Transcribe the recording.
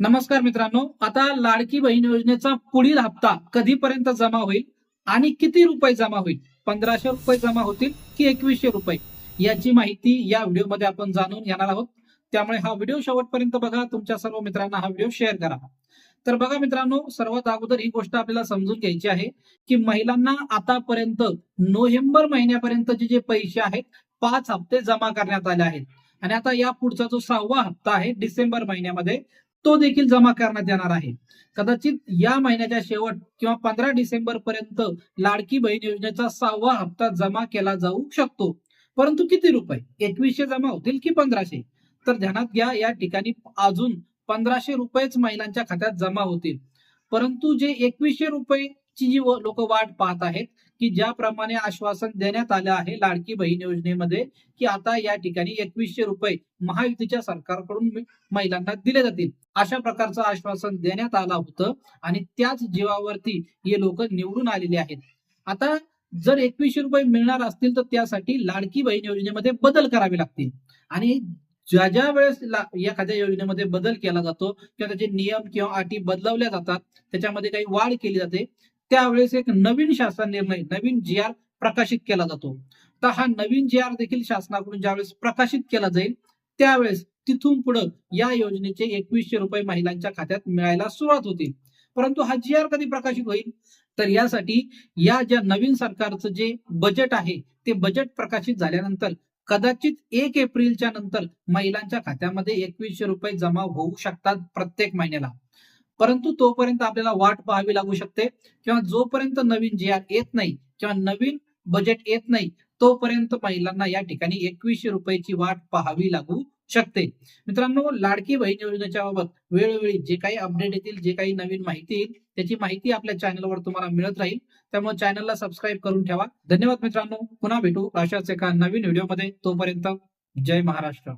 नमस्कार मित्रांनो आता लाडकी बहीण योजनेचा पुढील हप्ता कधीपर्यंत जमा होईल आणि किती रुपये जमा होईल? पंधराशे रुपये जमा होतील की एकवीसशे रुपये? याची माहिती या व्हिडिओमध्ये आपण जाणून घेणार आहोत. त्यामुळे हा व्हिडिओ शेवटपर्यंत बघा तुमच्या सर्व मित्रांना हा व्हिडिओ शेअर करा. तर बघा मित्रांनो सर्वात अगोदर ही गोष्ट आपल्याला समजून घ्यायची आहे की महिलांना आतापर्यंत नोव्हेंबर महिन्यापर्यंतचे जे पैसे आहेत पाच हप्ते जमा करण्यात आले आहेत. आणि आता या पुढचा जो सहावा हप्ता आहे डिसेंबर महिन्यामध्ये तो देखील जमा करण्यात येणार आहे. कदाचित या महिन्याच्या शेवट किंवा पंधरा डिसेंबर पर्यंत लाडकी बहीण योजनेचा सहावा हप्ता जमा केला जाऊ शकतो. परंतु किती रुपये? एकवीसशे जमा होतील की पंधराशे? तर ध्यानात घ्या या ठिकाणी अजून पंधराशे रुपयेच महिलांच्या खात्यात जमा होतील. परंतु जे एकवीसशे रुपये ची जी लोक वाट पाहत आहेत की ज्याप्रमाणे आश्वासन देण्यात आलं आहे लाडकी बहीण योजनेमध्ये की आता या ठिकाणी एकवीसशे रुपये महायुतीच्या सरकारकडून महिलांना दिले जातील. अशा प्रकारचं आश्वासन देण्यात आलं होतं आणि त्याच जीवावरती हे लोक निवडून आलेले आहेत. आता जर एकवीसशे रुपये मिळणार असतील तर त्यासाठी लाडकी बहीण योजनेमध्ये बदल करावे लागतील. आणि ज्या ज्या वेळेस एखाद्या योजनेमध्ये बदल केला जातो किंवा त्याचे नियम किंवा अटी बदलवल्या जातात त्याच्यामध्ये काही वाढ केली जाते त्यावेळेस एक नवीन शासन निर्णय नवीन जी आर प्रकाशित केला जातो. तर हा नवीन जी आर देखील शासनाकडून ज्यावेळेस प्रकाशित केला जाईल त्यावेळेस तिथून पुढे या योजनेचे एकवीसशे रुपये महिलांच्या खात्यात मिळायला सुरुवात होतील परंतु हा जी आर कधी प्रकाशित होईल? तर यासाठी या ज्या नवीन सरकारचं जे बजेट आहे ते बजेट प्रकाशित झाल्यानंतर कदाचित एक एप्रिलच्या नंतर महिलांच्या खात्यामध्ये एकवीसशे रुपये जमा होऊ शकतात प्रत्येक महिन्याला. परंतु तोपर्यंत आपल्याला वाट पाहावी लागू शकते. किंवा जोपर्यंत नवीन जी येत नाही किंवा नवीन बजेट येत नाही तोपर्यंत महिलांना या ठिकाणी एकवीसशे रुपयाची वाट पाहावी लागू शकते. मित्रांनो लाडकी बहीण योजनेच्या बाबत वेळोवेळी जे काही अपडेट येतील जे काही नवीन माहिती येईल त्याची माहिती आपल्या चॅनलवर तुम्हाला मिळत राहील. त्यामुळे चॅनलला सबस्क्राईब करून ठेवा. धन्यवाद मित्रांनो. पुन्हा भेटू अशाच एका नवीन व्हिडिओमध्ये तोपर्यंत जय महाराष्ट्र.